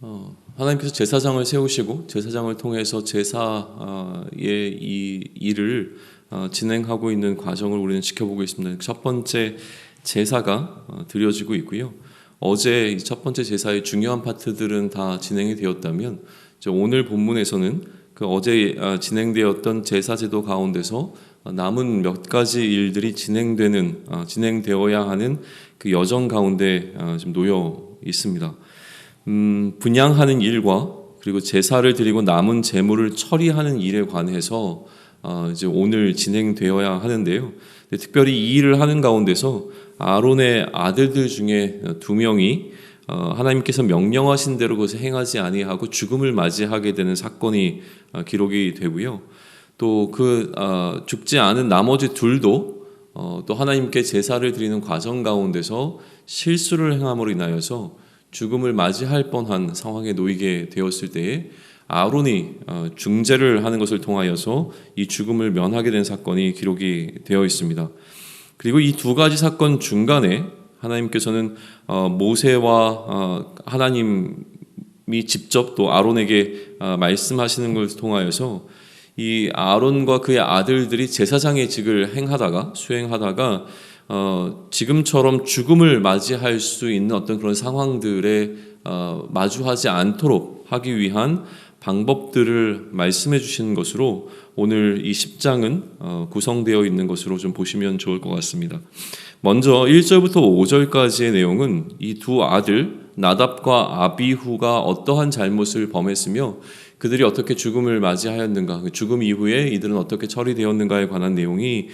어, 하나님께서 제사장을 세우시고 제사장을 통해서 제사의 이 일을 어, 진행하고 있는 과정을 우리는 지켜보고 있습니다. 첫 번째 제사가 어, 드려지고 있고요. 어제 이첫 번째 제사의 중요한 파트들은 다 진행이 되었다면 오늘 본문에서는 그 어제 아, 진행되었던 제사 제도 가운데서 어, 남은 몇 가지 일들이 진행되는 어, 진행되어야 하는 그 여정 가운데 어, 지금 놓여 있습니다. 음, 분양하는 일과 그리고 제사를 드리고 남은 재물을 처리하는 일에 관해서 어, 이제 오늘 진행되어야 하는데요. 특별히 이 일을 하는 가운데서 아론의 아들들 중에 두 명이 어, 하나님께서 명령하신 대로 그것을 행하지 아니하고 죽음을 맞이하게 되는 사건이 어, 기록이 되고요. 또그 죽지 않은 나머지 둘도 어, 또 하나님께 제사를 드리는 과정 가운데서 실수를 행함으로 인하여서 죽음을 맞이할 뻔한 상황에 놓이게 되었을 때에 아론이 어, 중재를 하는 것을 통하여서 이 죽음을 면하게 된 사건이 기록이 되어 있습니다. 그리고 이 두 가지 사건 중간에 하나님께서는 어, 모세와 어, 하나님이 직접 또 아론에게 말씀하시는 것을 통하여서 이 아론과 그의 아들들이 제사장의 직을 행하다가 수행하다가 어, 지금처럼 죽음을 맞이할 수 있는 어떤 그런 상황들에 어, 마주하지 않도록 하기 위한 방법들을 말씀해 주시는 것으로 오늘 이 10장은 어, 구성되어 있는 것으로 좀 보시면 좋을 것 같습니다. 먼저 1절부터 5절까지의 내용은 이 두 아들 나답과 아비후가 어떠한 잘못을 범했으며 그들이 어떻게 죽음을 맞이하였는가, 그 죽음 이후에 이들은 어떻게 처리되었는가에 관한 내용이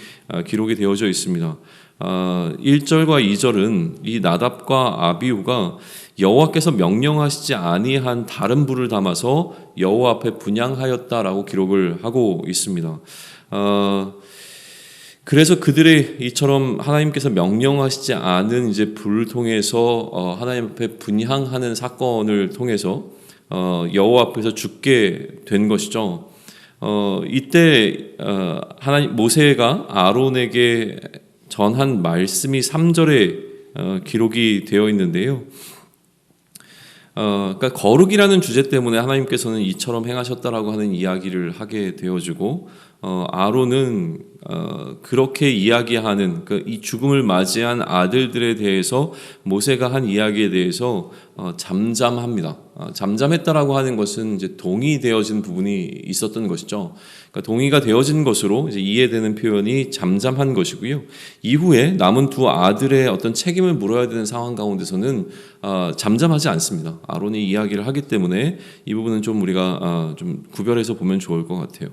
기록이 되어져 있습니다. 1절과 2절은 이 나답과 아비후가 여호와께서 명령하시지 아니한 다른 불을 담아서 여호와 앞에 분양하였다라고 기록을 하고 있습니다. 어, 그래서 그들의 이처럼 하나님께서 명령하시지 않은 이제 불을 통해서 어, 하나님 앞에 분향하는 사건을 통해서 어, 여호와 앞에서 죽게 된 것이죠. 어, 이때 어, 하나님 모세가 아론에게 전한 말씀이 3절에 어, 기록이 되어 있는데요. 어, 그러니까 거룩이라는 주제 때문에 하나님께서는 이처럼 행하셨다라고 하는 이야기를 하게 되어주고 어, 아론은 어, 그렇게 이야기하는 그이 죽음을 맞이한 아들들에 대해서 모세가 한 이야기에 대해서 어, 잠잠합니다. 어, 잠잠했다라고 하는 것은 이제 동의되어진 부분이 있었던 것이죠. 그러니까 동의가 되어진 것으로 이해되는 표현이 잠잠한 것이고요. 이후에 남은 두 아들의 어떤 책임을 물어야 되는 상황 가운데서는 어, 잠잠하지 않습니다. 아론이 이야기를 하기 때문에 이 부분은 좀 우리가 어, 좀 구별해서 보면 좋을 것 같아요.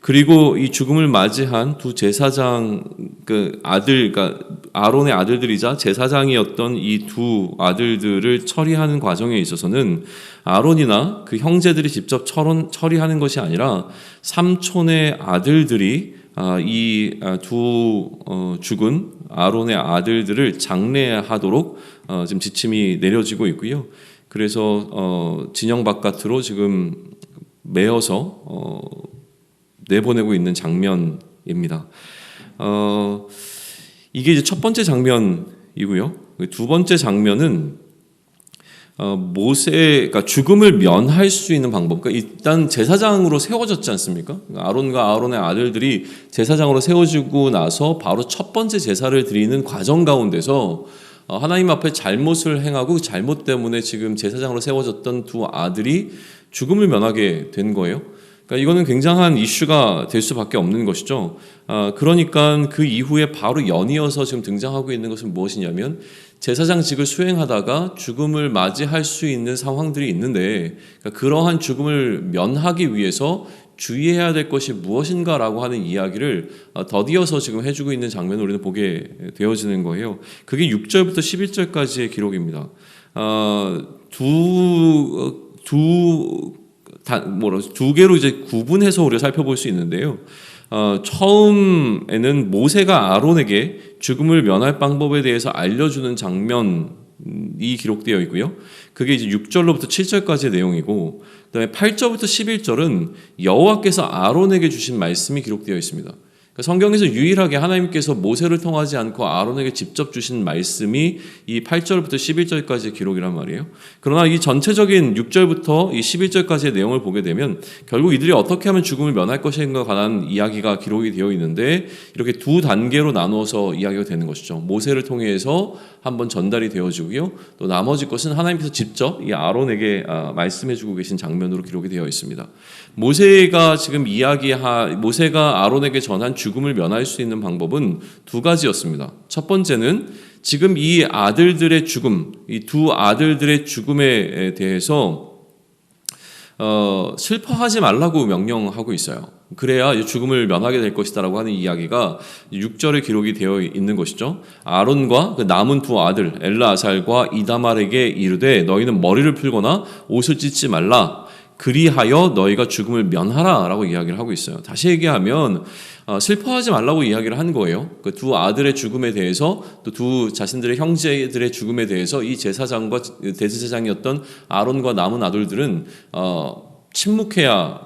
그리고 이 죽음을 맞이한 두 제사장 그 아들 그러니까 아론의 아들들이자 제사장이었던 이 두 아들들을 처리하는 과정에 있어서는 아론이나 그 형제들이 직접 처리하는 것이 아니라 삼촌의 아들들이 아, 이두 어, 죽은 아론의 아들들을 장례하도록 어, 지금 지침이 내려지고 있고요. 그래서 어, 진영 바깥으로 지금 메어서 내보내고 있는 장면입니다. 어, 이게 이제 첫 번째 장면이고요. 두 번째 장면은 어, 모세, 그러니까 죽음을 면할 수 있는 방법. 그러니까 일단 제사장으로 세워졌지 않습니까? 그러니까 아론과 아론의 아들들이 제사장으로 세워지고 나서 바로 첫 번째 제사를 드리는 과정 가운데서 어, 하나님 앞에 잘못을 행하고 그 잘못 때문에 지금 제사장으로 세워졌던 두 아들이 죽음을 면하게 된 거예요. 그러니까 이거는 굉장한 이슈가 될 수밖에 없는 것이죠. 아, 그러니까 그 이후에 바로 연이어서 지금 등장하고 있는 것은 무엇이냐면 제사장직을 수행하다가 죽음을 맞이할 수 있는 상황들이 있는데 그러니까 그러한 죽음을 면하기 위해서 주의해야 될 것이 무엇인가라고 하는 이야기를 아, 더디어서 지금 해주고 있는 장면을 우리는 보게 되어지는 거예요. 그게 6절부터 11절까지의 기록입니다. 아, 두, 두 뭐라 두 개로 이제 구분해서 우리가 살펴볼 수 있는데요. 어, 처음에는 모세가 아론에게 죽음을 면할 방법에 대해서 알려주는 장면 이 기록되어 있고요. 그게 이제 6절로부터 7절까지의 내용이고, 그다음에 8절부터 11절은 여호와께서 아론에게 주신 말씀이 기록되어 있습니다. 그러니까 성경에서 유일하게 하나님께서 모세를 통하지 않고 아론에게 직접 주신 말씀이 이 8절부터 11절까지의 기록이란 말이에요. 그러나 이 전체적인 6절부터 이 11절까지의 내용을 보게 되면 결국 이들이 어떻게 하면 죽음을 면할 것인가 관한 이야기가 기록이 되어 있는데 이렇게 두 단계로 나누어서 이야기가 되는 것이죠. 모세를 통해서 한번 전달이 되어지고요. 또 나머지 것은 하나님께서 직접 이 아론에게 아, 말씀해주고 계신 장면으로 기록이 되어 있습니다. 모세가 지금 이야기하 모세가 아론에게 전한 죽음을 면할 수 있는 방법은 두 가지였습니다. 첫 번째는 지금 이 아들들의 죽음, 이 두 아들들의 죽음에 대해서 어, 슬퍼하지 말라고 명령하고 있어요. 그래야 죽음을 면하게 될 것이다라고 하는 이야기가 6절에 기록이 되어 있는 것이죠. 아론과 그 남은 두 아들 엘라살과 이다말에게 이르되 너희는 머리를 풀거나 옷을 찢지 말라. 그리하여 너희가 죽음을 면하라라고 이야기를 하고 있어요. 다시 얘기하면 어, 슬퍼하지 말라고 이야기를 한 거예요. 그 두 아들의 죽음에 대해서 또 두 자신들의 형제들의 죽음에 대해서 이 제사장과 대제사장이었던 아론과 남은 아들들은 어, 침묵해야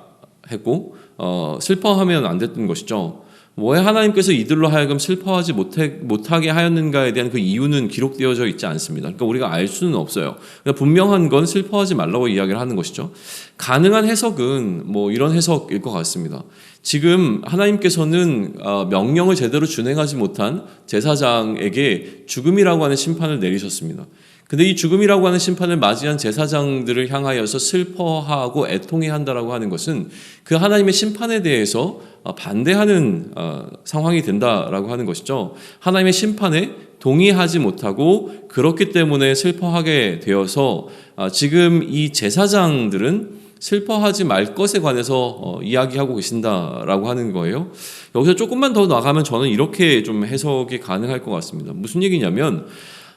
했고 어, 슬퍼하면 안 됐던 것이죠. 왜 하나님께서 이들로 하여금 슬퍼하지 못해, 못하게 하였는가에 대한 그 이유는 기록되어져 있지 않습니다. 그러니까 우리가 알 수는 없어요. 그러니까 분명한 건 슬퍼하지 말라고 이야기를 하는 것이죠. 가능한 해석은 뭐 이런 해석일 것 같습니다. 지금 하나님께서는 어, 명령을 제대로 준행하지 못한 제사장에게 죽음이라고 하는 심판을 내리셨습니다. 근데 이 죽음이라고 하는 심판을 맞이한 제사장들을 향하여서 슬퍼하고 애통해야 한다라고 하는 것은 그 하나님의 심판에 대해서 어, 반대하는 어, 상황이 된다라고 하는 것이죠. 하나님의 심판에 동의하지 못하고 그렇기 때문에 슬퍼하게 되어서 지금 이 제사장들은 슬퍼하지 말 것에 관해서 어, 이야기하고 계신다라고 하는 거예요. 여기서 조금만 더 나가면 저는 이렇게 좀 해석이 가능할 것 같습니다. 무슨 얘기냐면 어,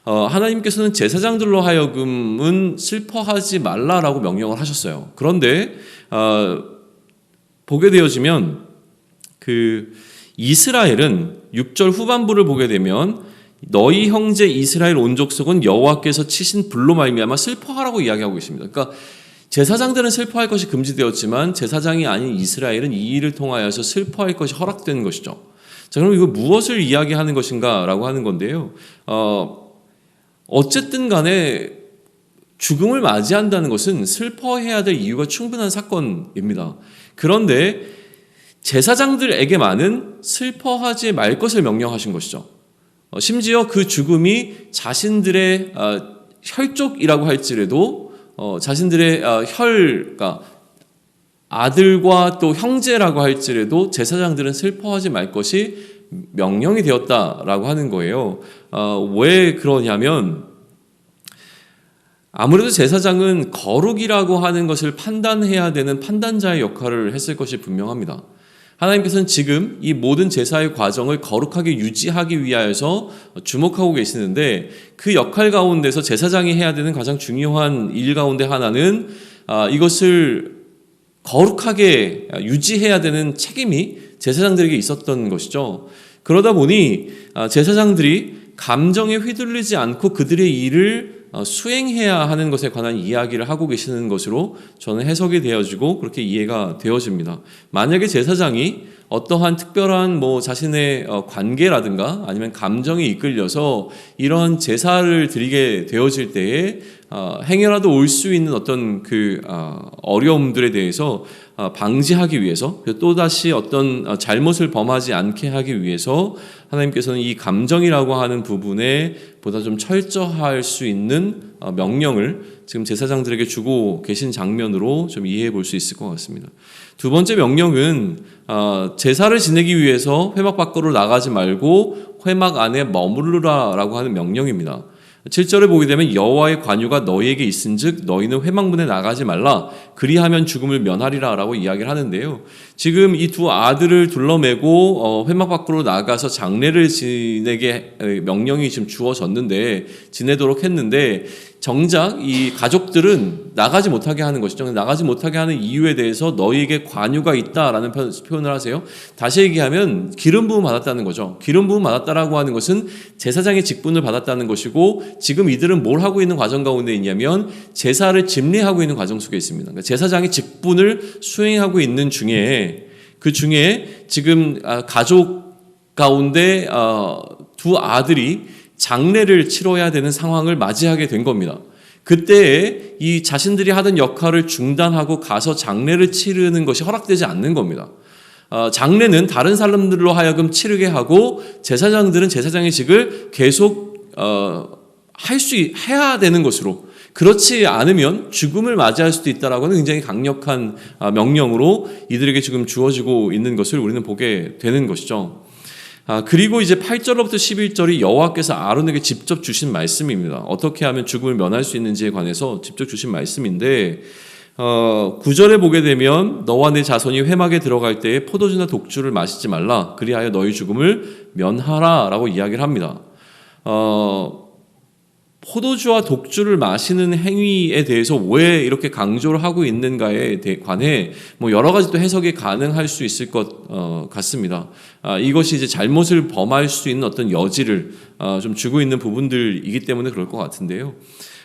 하나님께서는 제사장들로 하여금은 슬퍼하지 말라라고 명령을 하셨어요. 그런데 어, 보게 되어지면 그 이스라엘은 6절 후반부를 보게 되면 너희 형제 이스라엘 온 족속은 여호와께서 치신 불로 말미암아 슬퍼하라고 이야기하고 있습니다. 그러니까 제사장들은 슬퍼할 것이 금지되었지만 제사장이 아닌 이스라엘은 이 일을 통하여서 슬퍼할 것이 허락된 것이죠. 자, 그럼 이거 무엇을 이야기하는 것인가라고 하는 건데요. 어, 어쨌든 간에 죽음을 맞이한다는 것은 슬퍼해야 될 이유가 충분한 사건입니다. 그런데 제사장들에게만은 슬퍼하지 말 것을 명령하신 것이죠. 어, 심지어 그 죽음이 자신들의 어, 혈족이라고 할지라도 어, 자신들의 어, 혈, 그러니까 아들과 또 형제라고 할지라도 제사장들은 슬퍼하지 말 것이 명령이 되었다라고 하는 거예요. 어, 왜 그러냐면 아무래도 제사장은 거룩이라고 하는 것을 판단해야 되는 판단자의 역할을 했을 것이 분명합니다. 하나님께서는 지금 이 모든 제사의 과정을 거룩하게 유지하기 위하여서 주목하고 계시는데 그 역할 가운데서 제사장이 해야 되는 가장 중요한 일 가운데 하나는 아, 이것을 거룩하게 유지해야 되는 책임이 제사장들에게 있었던 것이죠. 그러다 보니 아, 제사장들이 감정에 휘둘리지 않고 그들의 일을 어, 수행해야 하는 것에 관한 이야기를 하고 계시는 것으로 저는 해석이 되어지고 그렇게 이해가 되어집니다. 만약에 제사장이 어떠한 특별한 뭐 자신의 어, 관계라든가 아니면 감정이 이끌려서 이런 제사를 드리게 되어질 때에 어, 행여라도 올 수 있는 어떤 그 어려움들에 대해서 방지하기 위해서 또다시 어떤 잘못을 범하지 않게 하기 위해서 하나님께서는 이 감정이라고 하는 부분에 보다 좀 철저할 수 있는 어, 명령을 지금 제사장들에게 주고 계신 장면으로 좀 이해해 볼 수 있을 것 같습니다. 두 번째 명령은 어, 제사를 지내기 위해서 회막 밖으로 나가지 말고 회막 안에 머무르라라고 하는 명령입니다. 7절에 보게 되면 여호와의 관유가 너희에게 있은즉 너희는 회막문에 나가지 말라 그리하면 죽음을 면하리라라고 이야기를 하는데요. 지금 이 두 아들을 둘러매고 어, 회막 밖으로 나가서 장례를 지내게 명령이 지금 주어졌는데 지내도록 했는데 정작 이 가족들은 나가지 못하게 하는 것이죠. 나가지 못하게 하는 이유에 대해서 너희에게 관유가 있다라는 표현을 하세요. 다시 얘기하면 기름 부음 받았다는 거죠. 기름 부음 받았다라고 하는 것은 제사장의 직분을 받았다는 것이고 지금 이들은 뭘 하고 있는 과정 가운데 있냐면 제사를 집례하고 있는 과정 속에 있습니다. 그러니까 제사장의 직분을 수행하고 있는 중에 그 중에 지금 아, 가족 가운데 어, 두 아들이 장례를 치러야 되는 상황을 맞이하게 된 겁니다. 그때에 이 자신들이 하던 역할을 중단하고 가서 장례를 치르는 것이 허락되지 않는 겁니다. 어, 장례는 다른 사람들로 하여금 치르게 하고 제사장들은 제사장의 직을 계속 어, 할수 해야 되는 것으로 그렇지 않으면 죽음을 맞이할 수도 있다라고 하는 굉장히 강력한 아, 명령으로 이들에게 지금 주어지고 있는 것을 우리는 보게 되는 것이죠. 아, 그리고 이제 8절로부터 11절이 여호와께서 아론에게 직접 주신 말씀입니다. 어떻게 하면 죽음을 면할 수 있는지에 관해서 직접 주신 말씀인데 어, 9절에 보게 되면 너와 내 자손이 회막에 들어갈 때에 포도주나 독주를 마시지 말라 그리하여 너희 죽음을 면하라라고 이야기를 합니다. 어, 포도주와 독주를 마시는 행위에 대해서 왜 이렇게 강조를 하고 있는가에 관해 뭐 여러 가지 또 해석이 가능할 수 있을 것 어, 같습니다. 아, 이것이 이제 잘못을 범할 수 있는 어떤 여지를 어, 좀 주고 있는 부분들이기 때문에 그럴 것 같은데요.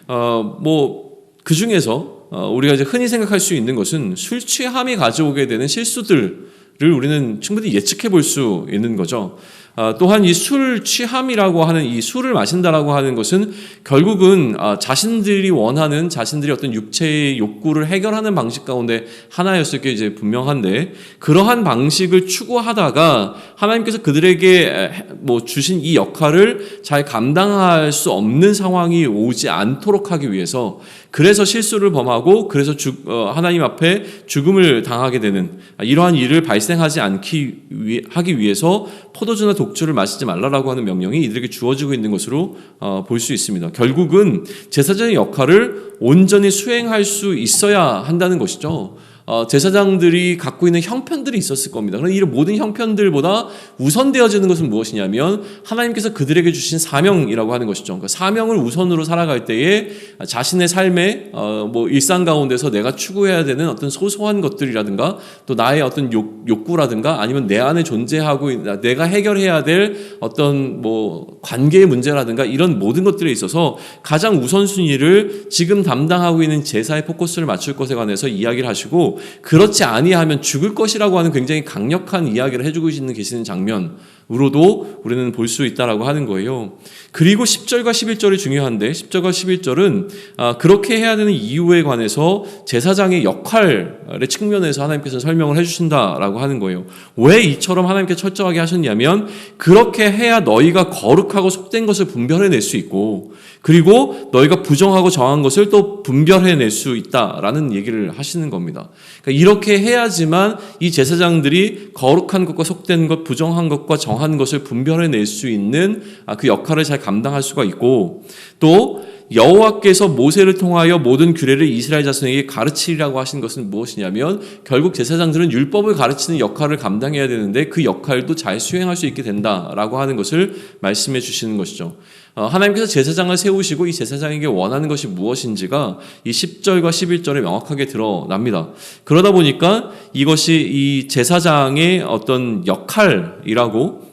어, 뭐그 중에서 어, 우리가 이제 흔히 생각할 수 있는 것은 술 취함이 가져오게 되는 실수들을 우리는 충분히 예측해 볼 수 있는 거죠. 아, 또한 이 술 취함이라고 하는 이 술을 마신다라고 하는 것은 결국은 아, 자신들이 원하는 자신들이 어떤 육체의 욕구를 해결하는 방식 가운데 하나였을 게 이제 분명한데 그러한 방식을 추구하다가 하나님께서 그들에게 뭐 주신 이 역할을 잘 감당할 수 없는 상황이 오지 않도록 하기 위해서 그래서 실수를 범하고 그래서 죽, 어, 하나님 앞에 죽음을 당하게 되는 이러한 일을 발생하지 않기 위, 하기 위해서 포도주나 독주를 마시지 말라라고 하는 명령이 이들에게 주어지고 있는 것으로 어, 볼 수 있습니다. 결국은 제사장의 역할을 온전히 수행할 수 있어야 한다는 것이죠. 어, 제사장들이 갖고 있는 형편들이 있었을 겁니다. 그런데 이 모든 형편들보다 우선되어지는 것은 무엇이냐면 하나님께서 그들에게 주신 사명이라고 하는 것이죠. 그 사명을 우선으로 살아갈 때에 자신의 삶의 어, 뭐 일상 가운데서 내가 추구해야 되는 어떤 소소한 것들이라든가 또 나의 어떤 욕, 욕구라든가 아니면 내 안에 존재하고 내가 해결해야 될 어떤 뭐 관계의 문제라든가 이런 모든 것들에 있어서 가장 우선순위를 지금 담당하고 있는 제사의 포커스를 맞출 것에 관해서 이야기를 하시고 그렇지 아니하면 죽을 것이라고 하는 굉장히 강력한 이야기를 해주고 있는 계시는 장면으로도 우리는 볼 수 있다라고 하는 거예요. 그리고 10절과 11절이 중요한데 10절과 11절은 아, 그렇게 해야 되는 이유에 관해서 제사장의 역할의 측면에서 하나님께서 설명을 해주신다라고 하는 거예요. 왜 이처럼 하나님께 철저하게 하셨냐면 그렇게 해야 너희가 거룩하고 속된 것을 분별해낼 수 있고 그리고 너희가 부정하고 정한 것을 또 분별해낼 수 있다라는 얘기를 하시는 겁니다. 그러니까 이렇게 해야지만 이 제사장들이 거룩한 것과 속된 것, 부정한 것과 정한 것을 분별해낼 수 있는 아, 그 역할을 잘 감당할 수가 있고 또 여호와께서 모세를 통하여 모든 규례를 이스라엘 자손에게 가르치리라고 하신 것은 무엇이냐면 결국 제사장들은 율법을 가르치는 역할을 감당해야 되는데 그 역할도 잘 수행할 수 있게 된다라고 하는 것을 말씀해 주시는 것이죠. 어, 하나님께서 제사장을 세우시고 이 제사장에게 원하는 것이 무엇인지가 이 10절과 11절에 명확하게 드러납니다. 그러다 보니까 이것이 이 제사장의 어떤 역할이라고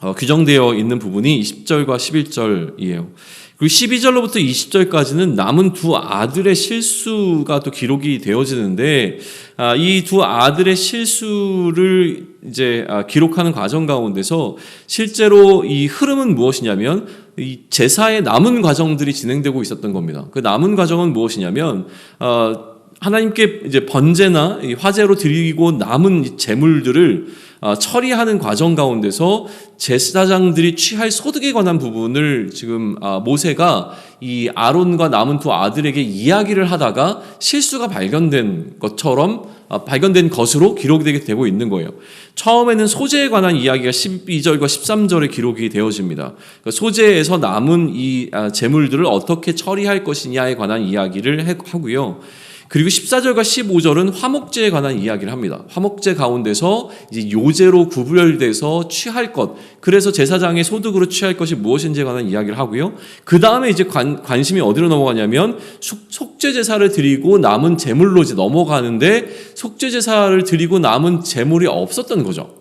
어, 규정되어 있는 부분이 10절과 11절이에요. 그리고 12절로부터 20절까지는 남은 두 아들의 실수가 또 기록이 되어지는데 아, 이 두 아들의 실수를 이제 아, 기록하는 과정 가운데서 실제로 이 흐름은 무엇이냐면 이 제사의 남은 과정들이 진행되고 있었던 겁니다. 그 남은 과정은 무엇이냐면 어, 하나님께 이제 번제나 화제로 드리고 남은 재물들을 어, 처리하는 과정 가운데서 제사장들이 취할 소득에 관한 부분을 지금 아, 모세가 이 아론과 남은 두 아들에게 이야기를 하다가 실수가 발견된 것처럼 아, 발견된 것으로 기록되게 되고 있는 거예요. 처음에는 소재에 관한 이야기가 12절과 13절에 기록이 되어집니다. 그러니까 소재에서 남은 이 아, 재물들을 어떻게 처리할 것이냐에 관한 이야기를 하고요. 그리고 14절과 15절은 화목제에 관한 이야기를 합니다. 화목제 가운데서 이제 요제로 구별돼서 취할 것, 그래서 제사장의 소득으로 취할 것이 무엇인지에 관한 이야기를 하고요. 그 다음에 이제 관, 관심이 어디로 넘어가냐면 속죄 제사를 드리고 남은 제물로 이제 넘어가는데 속죄 제사를 드리고 남은 제물이 없었던 거죠.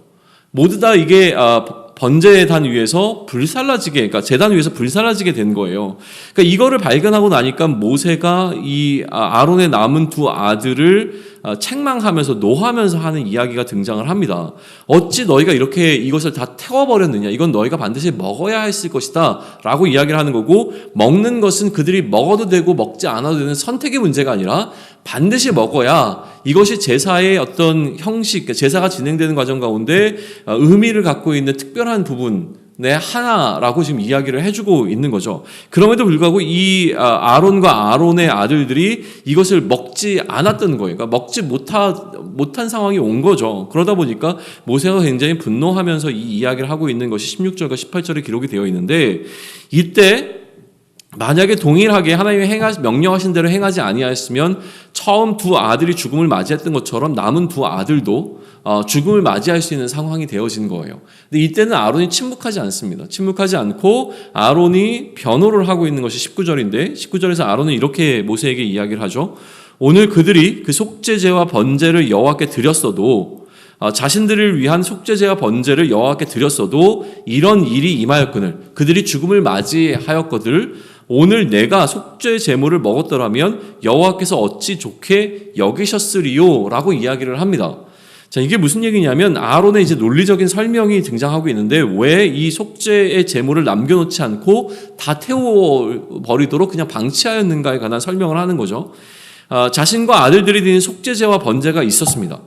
모두 다 이게 아, 번제단 위에서 불살라지게, 그러니까 재단 위에서 불살라지게 된 거예요. 그러니까 이거를 발견하고 나니까 모세가 이 아, 아론의 남은 두 아들을 아, 책망하면서 노하면서 하는 이야기가 등장을 합니다. 어찌 너희가 이렇게 이것을 다 태워버렸느냐? 이건 너희가 반드시 먹어야 했을 것이다. 라고 이야기를 하는 거고, 먹는 것은 그들이 먹어도 되고 먹지 않아도 되는 선택의 문제가 아니라 반드시 먹어야 이것이 제사의 어떤 형식, 그러니까 제사가 진행되는 과정 가운데 어, 의미를 갖고 있는 특별한 부분, 내 하나라고 지금 이야기를 해주고 있는 거죠. 그럼에도 불구하고 이 아, 아론과 아론의 아들들이 이것을 먹지 않았던 거예요. 그러니까 먹지 못하, 못한 상황이 온 거죠. 그러다 보니까 모세가 굉장히 분노하면서 이 이야기를 하고 있는 것이 16절과 18절에 기록이 되어 있는데 이때 만약에 동일하게 하나님이 행하, 명령하신 대로 행하지 아니하였으면 처음 두 아들이 죽음을 맞이했던 것처럼 남은 두 아들도 어, 죽음을 맞이할 수 있는 상황이 되어진 거예요. 근데 이때는 아론이 침묵하지 않습니다. 침묵하지 않고 아론이 변호를 하고 있는 것이 19절인데 19절에서 아론은 이렇게 모세에게 이야기를 하죠. 오늘 그들이 그 속죄제와 번제를 여호와께 드렸어도 어, 자신들을 위한 속죄제와 번제를 여호와께 드렸어도 이런 일이 임하였거늘 그들이 죽음을 맞이하였거들 오늘 내가 속죄 제물을 먹었더라면 여호와께서 어찌 좋게 여기셨으리요라고 이야기를 합니다. 자, 이게 무슨 얘기냐면 아론의 이제 논리적인 설명이 등장하고 있는데 왜 이 속죄의 제물을 남겨놓지 않고 다 태워 버리도록 그냥 방치하였는가에 관한 설명을 하는 거죠. 아, 자신과 아들들이 드린 속죄제와 번제가 있었습니다.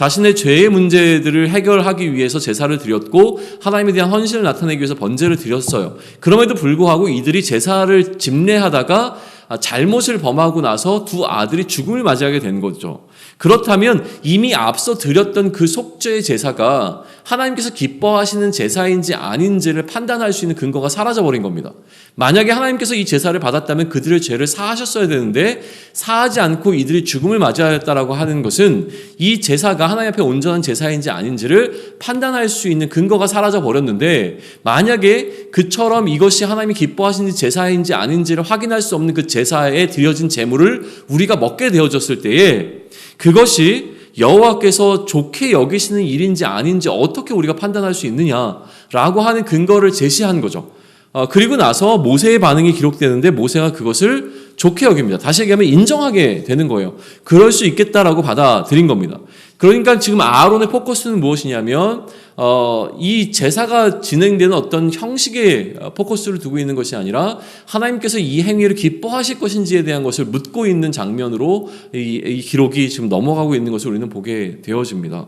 자신의 죄의 문제들을 해결하기 위해서 제사를 드렸고 하나님에 대한 헌신을 나타내기 위해서 번제를 드렸어요. 그럼에도 불구하고 이들이 제사를 집례하다가 잘못을 범하고 나서 두 아들이 죽음을 맞이하게 된 거죠. 그렇다면 이미 앞서 드렸던 그 속죄의 제사가 하나님께서 기뻐하시는 제사인지 아닌지를 판단할 수 있는 근거가 사라져 버린 겁니다. 만약에 하나님께서 이 제사를 받았다면 그들의 죄를 사하셨어야 되는데 사하지 않고 이들이 죽음을 맞이하였다라고 하는 것은 이 제사가 하나님 앞에 온전한 제사인지 아닌지를 판단할 수 있는 근거가 사라져 버렸는데 만약에 그처럼 이것이 하나님이 기뻐하시는 제사인지 아닌지를 확인할 수 없는 그 제사에 드려진 제물을 우리가 먹게 되어졌을 때에 그것이 여호와께서 좋게 여기시는 일인지 아닌지 어떻게 우리가 판단할 수 있느냐라고 하는 근거를 제시한 거죠. 어, 그리고 나서 모세의 반응이 기록되는데 모세가 그것을 좋게 여깁니다. 다시 얘기하면 인정하게 되는 거예요. 그럴 수 있겠다라고 받아들인 겁니다. 그러니까 지금 아론의 포커스는 무엇이냐면 어, 이 제사가 진행되는 어떤 형식의 포커스를 두고 있는 것이 아니라 하나님께서 이 행위를 기뻐하실 것인지에 대한 것을 묻고 있는 장면으로 이, 이 기록이 지금 넘어가고 있는 것을 우리는 보게 되어집니다.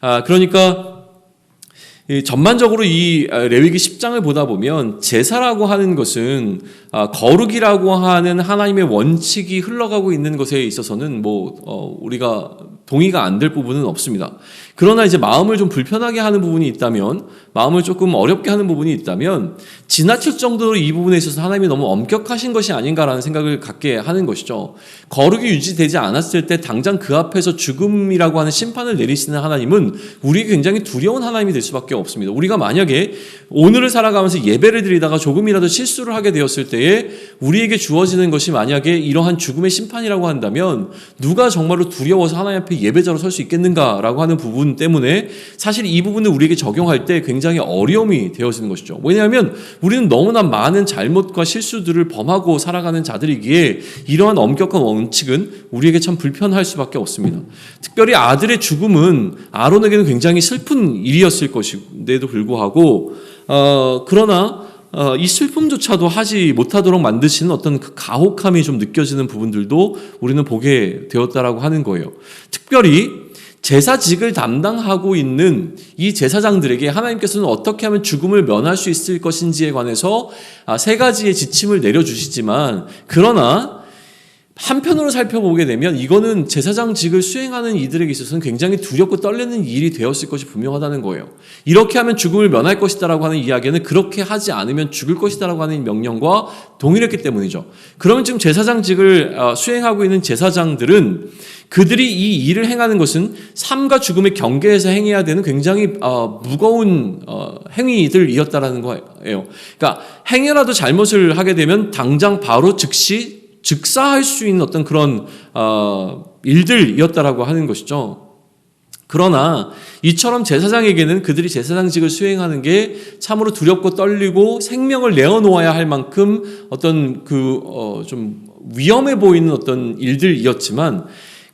아, 그러니까 전반적으로 이 레위기 10장을 보다 보면 제사라고 하는 것은 아, 거룩이라고 하는 하나님의 원칙이 흘러가고 있는 것에 있어서는 뭐 어, 우리가 동의가 안 될 부분은 없습니다. 그러나 이제 마음을 좀 불편하게 하는 부분이 있다면, 마음을 조금 어렵게 하는 부분이 있다면, 지나칠 정도로 이 부분에 있어서 하나님이 너무 엄격하신 것이 아닌가라는 생각을 갖게 하는 것이죠. 거룩이 유지되지 않았을 때 당장 그 앞에서 죽음이라고 하는 심판을 내리시는 하나님은 우리에게 굉장히 두려운 하나님이 될 수밖에 없습니다. 우리가 만약에 오늘을 살아가면서 예배를 드리다가 조금이라도 실수를 하게 되었을 때에 우리에게 주어지는 것이 만약에 이러한 죽음의 심판이라고 한다면 누가 정말로 두려워서 하나님 앞에 예배자로 설 수 있겠는가라고 하는 부분 때문에 사실 이 부분을 우리에게 적용할 때 굉장히 어려움이 되어지는 것이죠. 왜냐하면 우리는 너무나 많은 잘못과 실수들을 범하고 살아가는 자들이기에 이러한 엄격한 원칙은 우리에게 참 불편할 수밖에 없습니다. 특별히 아들의 죽음은 아론에게는 굉장히 슬픈 일이었을 것인데도 불구하고 어, 그러나 어, 이 슬픔조차도 하지 못하도록 만드시는 어떤 그 가혹함이 좀 느껴지는 부분들도 우리는 보게 되었다라고 하는 거예요. 특별히 제사직을 담당하고 있는 이 제사장들에게 하나님께서는 어떻게 하면 죽음을 면할 수 있을 것인지에 관해서 아, 세 가지의 지침을 내려주시지만 그러나 한편으로 살펴보게 되면 이거는 제사장직을 수행하는 이들에게 있어서는 굉장히 두렵고 떨리는 일이 되었을 것이 분명하다는 거예요. 이렇게 하면 죽음을 면할 것이다라고 하는 이야기는 그렇게 하지 않으면 죽을 것이다라고 하는 명령과 동일했기 때문이죠. 그러면 지금 제사장직을 어, 수행하고 있는 제사장들은 그들이 이 일을 행하는 것은 삶과 죽음의 경계에서 행해야 되는 굉장히 어, 무거운 어, 행위들이었다라는 거예요. 그러니까 행여라도 잘못을 하게 되면 당장 바로 즉시 즉사할 수 있는 어떤 그런 어, 일들이었다라고 하는 것이죠. 그러나 이처럼 제사장에게는 그들이 제사장직을 수행하는 게 참으로 두렵고 떨리고 생명을 내어놓아야 할 만큼 어떤 그, 어, 좀 위험해 보이는 어떤 일들이었지만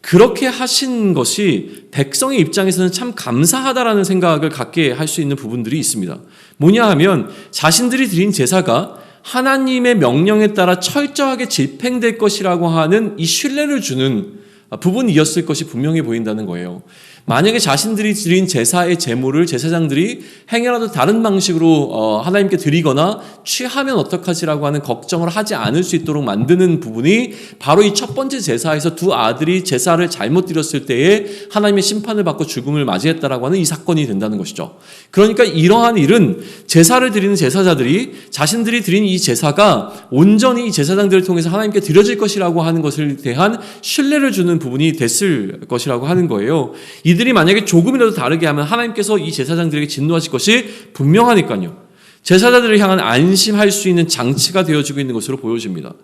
그렇게 하신 것이 백성의 입장에서는 참 감사하다라는 생각을 갖게 할 수 있는 부분들이 있습니다. 뭐냐 하면 자신들이 드린 제사가 하나님의 명령에 따라 철저하게 집행될 것이라고 하는 이 신뢰를 주는 부분이었을 것이 분명해 보인다는 거예요. 만약에 자신들이 드린 제사의 제물을 제사장들이 행여라도 다른 방식으로 어, 하나님께 드리거나 취하면 어떡하지라고 하는 걱정을 하지 않을 수 있도록 만드는 부분이 바로 이 첫 번째 제사에서 두 아들이 제사를 잘못 드렸을 때에 하나님의 심판을 받고 죽음을 맞이했다라고 하는 이 사건이 된다는 것이죠. 그러니까 이러한 일은 제사를 드리는 제사자들이 자신들이 드린 이 제사가 온전히 이 제사장들을 통해서 하나님께 드려질 것이라고 하는 것을 대한 신뢰를 주는 부분이 됐을 것이라고 하는 거예요. 이 들이 만약에 조금이라도 다르게 하면 하나님께서 이 제사장들에게 진노하실 것이 분명하니까요. 제사자들을 향한 안심할 수 있는 장치가 되어지고 있는 것으로 보여집니다.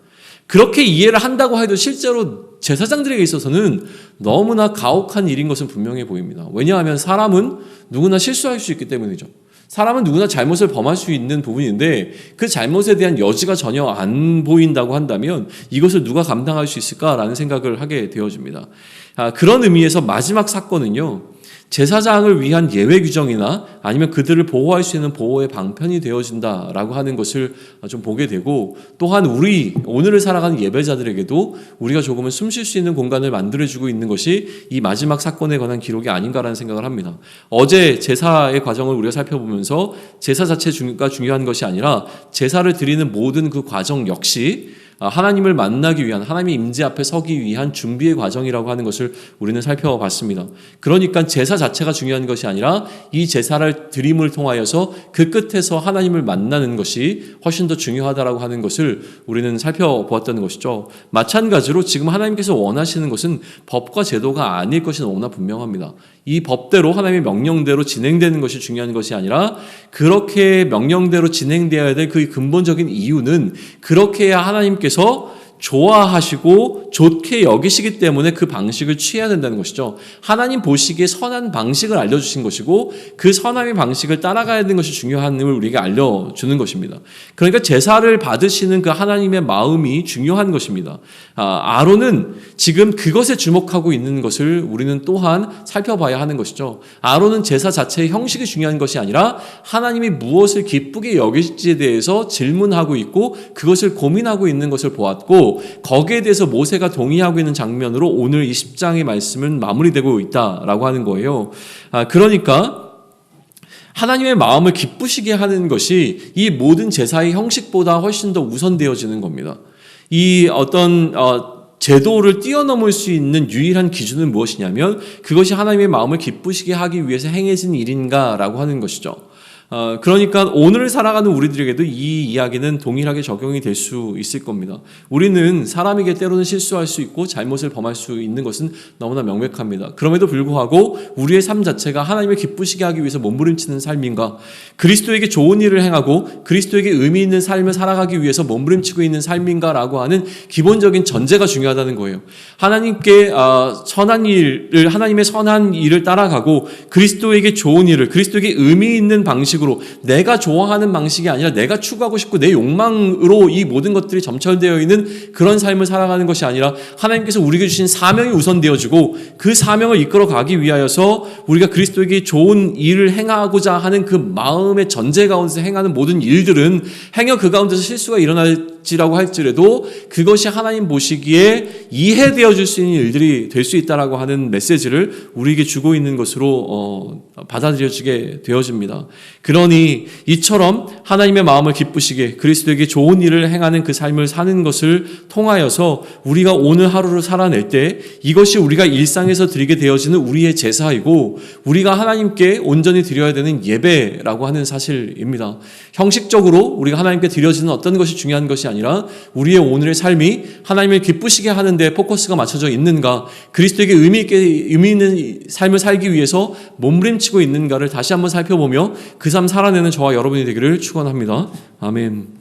그렇게 이해를 한다고 해도 실제로 제사장들에게 있어서는 너무나 가혹한 일인 것은 분명해 보입니다. 왜냐하면 사람은 누구나 실수할 수 있기 때문이죠. 사람은 누구나 잘못을 범할 수 있는 부분인데 그 잘못에 대한 여지가 전혀 안 보인다고 한다면 이것을 누가 감당할 수 있을까라는 생각을 하게 되어집니다. 아, 그런 의미에서 마지막 사건은요. 제사장을 위한 예외 규정이나 아니면 그들을 보호할 수 있는 보호의 방편이 되어진다라고 하는 것을 좀 보게 되고 또한 우리 오늘을 살아가는 예배자들에게도 우리가 조금은 숨 쉴 수 있는 공간을 만들어주고 있는 것이 이 마지막 사건에 관한 기록이 아닌가라는 생각을 합니다. 어제 제사의 과정을 우리가 살펴보면서 제사 자체가 중요한 것이 아니라 제사를 드리는 모든 그 과정 역시 아, 하나님을 만나기 위한 하나님의 임재 앞에 서기 위한 준비의 과정이라고 하는 것을 우리는 살펴봤습니다. 그러니까 제사 자체가 중요한 것이 아니라 이 제사를 드림을 통하여서 그 끝에서 하나님을 만나는 것이 훨씬 더 중요하다라고 하는 것을 우리는 살펴보았다는 것이죠. 마찬가지로 지금 하나님께서 원하시는 것은 법과 제도가 아닐 것이 너무나 분명합니다. 이 법대로 하나님의 명령대로 진행되는 것이 중요한 것이 아니라 그렇게 명령대로 진행되어야 될 그 근본적인 이유는 그렇게 해야 하나님께서 좋아하시고 좋게 여기시기 때문에 그 방식을 취해야 된다는 것이죠. 하나님 보시기에 선한 방식을 알려주신 것이고 그 선함의 방식을 따라가야 되는 것이 중요함을 우리에게 알려주는 것입니다. 그러니까 제사를 받으시는 그 하나님의 마음이 중요한 것입니다. 아, 아론은 지금 그것에 주목하고 있는 것을 우리는 또한 살펴봐야 하는 것이죠. 아론은 제사 자체의 형식이 중요한 것이 아니라 하나님이 무엇을 기쁘게 여기실지에 대해서 질문하고 있고 그것을 고민하고 있는 것을 보았고 거기에 대해서 모세가 동의하고 있는 장면으로 오늘 이 10장의 말씀은 마무리되고 있다라고 하는 거예요. 아, 그러니까 하나님의 마음을 기쁘시게 하는 것이 이 모든 제사의 형식보다 훨씬 더 우선되어지는 겁니다. 이 어떤 어, 제도를 뛰어넘을 수 있는 유일한 기준은 무엇이냐면 그것이 하나님의 마음을 기쁘시게 하기 위해서 행해진 일인가라고 하는 것이죠. 어, 그러니까 오늘 살아가는 우리들에게도 이 이야기는 동일하게 적용이 될 수 있을 겁니다. 우리는 사람에게 때로는 실수할 수 있고 잘못을 범할 수 있는 것은 너무나 명백합니다. 그럼에도 불구하고 우리의 삶 자체가 하나님을 기쁘시게 하기 위해서 몸부림치는 삶인가, 그리스도에게 좋은 일을 행하고 그리스도에게 의미 있는 삶을 살아가기 위해서 몸부림치고 있는 삶인가라고 하는 기본적인 전제가 중요하다는 거예요. 하나님께 어, 선한 일을 하나님의 선한 일을 따라가고 그리스도에게 좋은 일을 그리스도에게 의미 있는 방식 방식으로 내가 좋아하는 방식이 아니라 내가 추구하고 싶고 내 욕망으로 이 모든 것들이 점철되어 있는 그런 삶을 살아가는 것이 아니라 하나님께서 우리에게 주신 사명이 우선되어지고 그 사명을 이끌어 가기 위하여서 우리가 그리스도에게 좋은 일을 행하고자 하는 그 마음의 전제 가운데서 행하는 모든 일들은 행여 그 가운데서 실수가 일어날 지라고 할지라도 그것이 하나님 보시기에 이해되어 줄 수 있는 일들이 될 수 있다라고 하는 메시지를 우리에게 주고 있는 것으로 어, 받아들여지게 되어집니다. 그러니 이처럼 하나님의 마음을 기쁘시게 그리스도에게 좋은 일을 행하는 그 삶을 사는 것을 통하여서 우리가 오늘 하루를 살아낼 때 이것이 우리가 일상에서 드리게 되어지는 우리의 제사이고 우리가 하나님께 온전히 드려야 되는 예배라고 하는 사실입니다. 형식적으로 우리가 하나님께 드려지는 어떤 것이 중요한 아니라 우리의 오늘의 삶이 하나님을 기쁘시게 하는데 포커스가 맞춰져 있는가 그리스도에게 의미 있게 의미 있는 삶을 살기 위해서 몸부림치고 있는가를 다시 한번 살펴보며 그 삶 살아내는 저와 여러분이 되기를 축원합니다. 아멘.